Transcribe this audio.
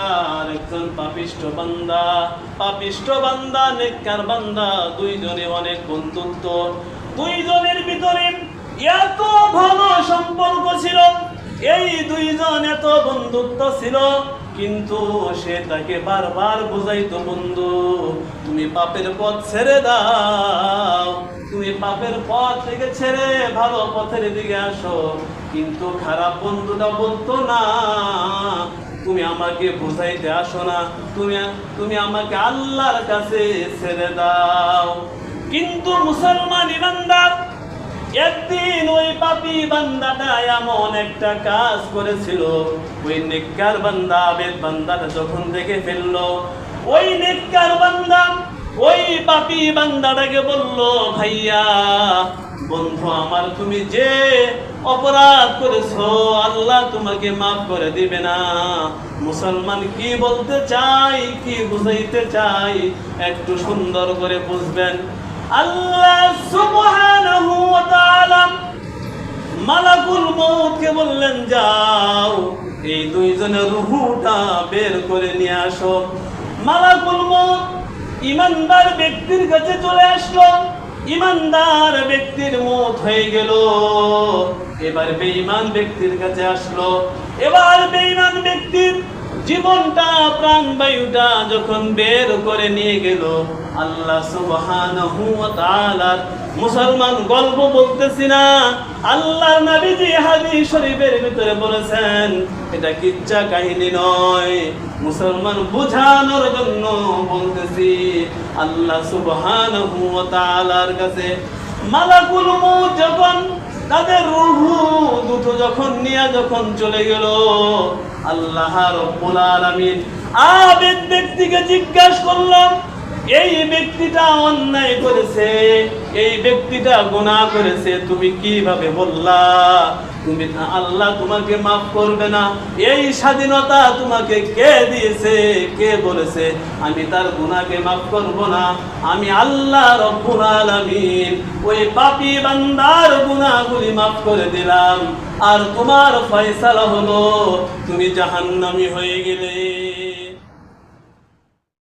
আর একজন পাপিষ্ট বান্দা পাপিষ্ট বান্দা, নেককার বান্দা, দুইজনে অনেক বন্ধুত্ব। দুইজনের ভিতরে এত ভালো সম্পর্ক ছিল, এই দুইজন এত বন্ধুত্ব ছিল, কিন্তু সে তাকে বারবার বুঝাইতো, বন্ধু, তুমি পাপের পথ ছেড়ে দাও। তুমি পাপের পথ থেকে ছেড়ে ভালো পথের দিকে আসো, কিন্তু খারাপ বন্ধুটা বলতো না। আমাকে বুঝাইতে আসো না। তুমি তুমি আমাকে আল্লাহর কাছে ছেড়ে দাও। কিন্তু মুসলমান ইমানদার, একদিন ওই পাপি বান্দাটা এমন একটা কাজ করেছিল। ওই নেককার বান্দা, আবেদ বান্দাটা যখন দেখে ফেলল, ওই নেককার বান্দা, ওই পাপি বান্দাটাকে বলল, ভাইয়া বন্ধু আমার, তুমি যে অপরাধ করেছ, আল্লাহ তোমাকে মাফ করে দিবে না। মুসলমান কি বলতে চাই, কি বুঝাইতে চাই, একটু সুন্দর করে বুঝবেন। আল্লাহ সুবহানাহু ওয়া তাআলা মালাকুল মউতকে বললেন, যাও, এই দুইজনের রুহুটা বের করে নিয়ে আসো। মালাকুল মউত ইমানদার ব্যক্তির কাছে চলে আসলো। ইমানদার ব্যক্তির মত হয়ে গেল। এবার বেঈমান ব্যক্তির কাছে আসলো। এবার বেঈমান ব্যক্তির জীবনটা প্রাণ বায়ুটা যখন বের করে নিয়ে গেল, আল্লাহ তাআলার মুসলমান গল্প বলতেছি না। আল্লাহর নবীজি হাদিস শরীফের ভিতরে বলেছেন, এটা কিচ্ছা কাহিনী নয়। মুসলমান বোঝানোর জন্য বলতেছি, আল্লাহ সুবহান কাছে মালাকুল যখন, তাদের রুহু দুটো যখন নিয়ে যখন চলে গেল, আল্লাহ রব্বুল আলামিন আবেদ ব্যক্তিকে জিজ্ঞাসা করলাম এই ব্যক্তিটা অন্যায় করেছে, এই ব্যক্তিটা গুণা করেছে, তুমি কীভাবে বললা? তুমি আল্লাহ তোমাকে মাফ করবে না। এই স্বাধীনতা তোমাকে কে দিয়েছে, কে বলেছে? আমি তার গুণাকে মাফ করব না। আমি আল্লাহ রব্বুল আলামিন ওই পাপী বান্দার গুনাহগুলি মাফ করে দিলাম। আর তোমার ফয়সালা হলো, তুমি জাহান্নামি হয়ে গেলে।